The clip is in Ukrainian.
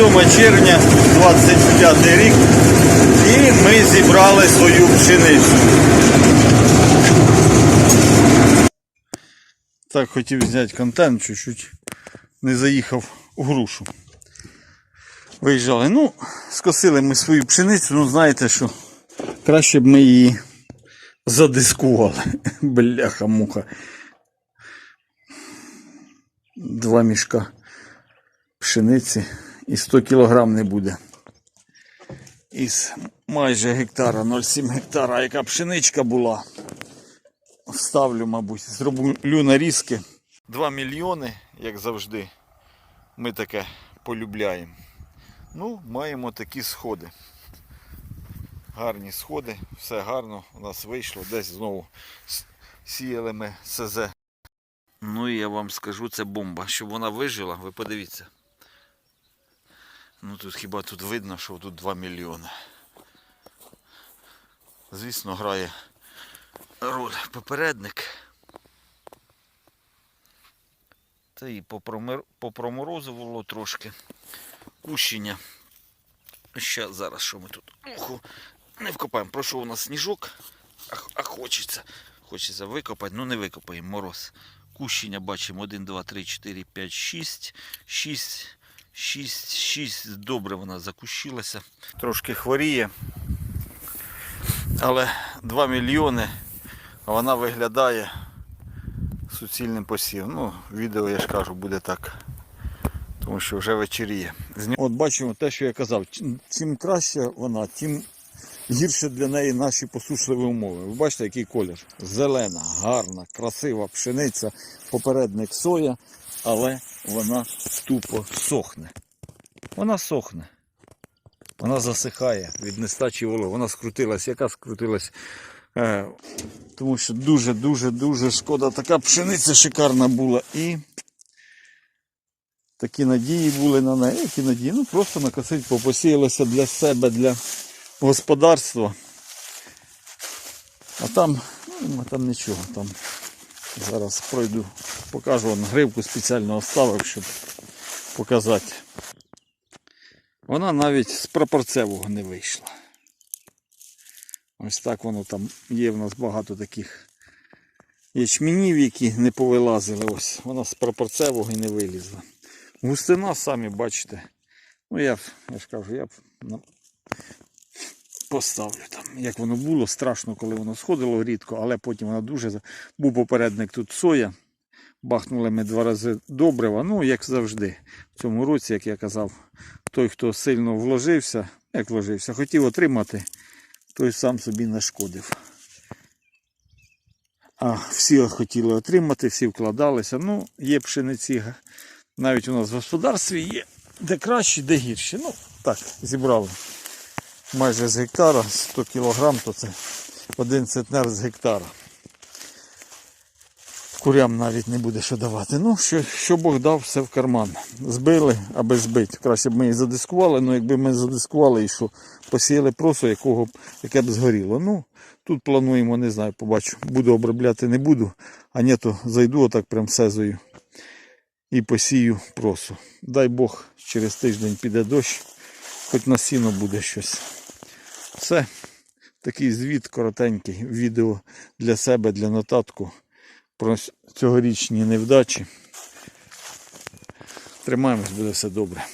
27 червня, 25 рік, і ми зібрали свою пшеницю. Так, хотів зняти контент, чуть-чуть не заїхав у грушу. Виїжджали. Ну, скосили ми свою пшеницю, ну знаєте що, краще б ми її задискували. Бляха-муха. Два мішка пшениці і 100 кілограм не буде. Із майже гектара, 0,7 гектара, яка пшеничка була. Ставлю, мабуть, зроблю нарізки. 2 мільйони, як завжди. Ми таке полюбляємо. Ну, маємо такі сходи. Гарні сходи, все гарно у нас вийшло. Десь знову сіяли ми СЗ. Ну і я вам скажу, це бомба. Щоб вона вижила, ви подивіться. Ну тут хіба тут видно, що тут 2 мільйони. Звісно, грає роль попередник. Та і попроморозувало трошки. Кущення. Ще зараз що ми тут? Уху, не вкопаємо. Пройшов у нас сніжок, а, а хочеться. Хочеться викопати, ну не викопаємо, мороз. Кущення бачимо 1, 2, 3, 4, 5, 6. 6, 6, 6. Добре вона закущилася. Трошки хворіє. Але 2 мільйони, вона виглядає суцільним посівом. Ну, відео, я ж кажу, буде так. Тому що вже вечеріє. От бачимо те, що я казав. Чим краще вона, тим гірше для неї наші посушливі умови. Ви бачите, який колір? Зелена, гарна, красива пшениця, попередник соя, але вона тупо сохне. Вона сохне. Вона засихає від нестачі вологи. Вона скрутилась. Яка скрутилась? Е, тому що дуже, дуже, дуже шкода. Така пшениця шикарна була. І такі надії були на неї. Які надії? Ну просто накосить, попосіялося для себе, для господарства. А там, ну, а там нічого. Там зараз пройду, покажу вам гривку спеціально оставив, щоб показати. Вона навіть з прапорцевого не вийшла. Ось так воно там є в нас багато таких ячмінів, які не повилазили. Ось вона з прапорцевого і не вилізла. Густина, самі бачите. Ну я, я ж кажу, я на- поставлю там, як воно було. Страшно, коли воно сходило рідко, але потім воно дуже. Був попередник тут соя. Бахнули ми два рази добрива. Ну, як завжди, в цьому році, як я казав, той, хто сильно вложився, як вложився, хотів отримати, той сам собі нашкодив. А всі хотіли отримати, всі вкладалися. Ну, є пшениці, навіть у нас в господарстві є де краще, де гірше. Ну, так, зібрали майже з гектара, 100 кілограм, то це один центнер з гектара. Курям навіть не буде що давати. Ну, що, що Бог дав, все в карман. Збили, аби збити. Краще б ми її задискували, але якби ми задискували і що посіяли просо, якого, яке б згоріло. Ну, тут плануємо, не знаю, побачу. Буду обробляти, не буду, а ні, то зайду отак прям сезою і посію просо. Дай Бог, через тиждень піде дощ, хоч на сіно буде щось. Все. Такий звіт коротенький, відео для себе, для нотатку про цьогорічні невдачі. Тримаємось, буде все добре.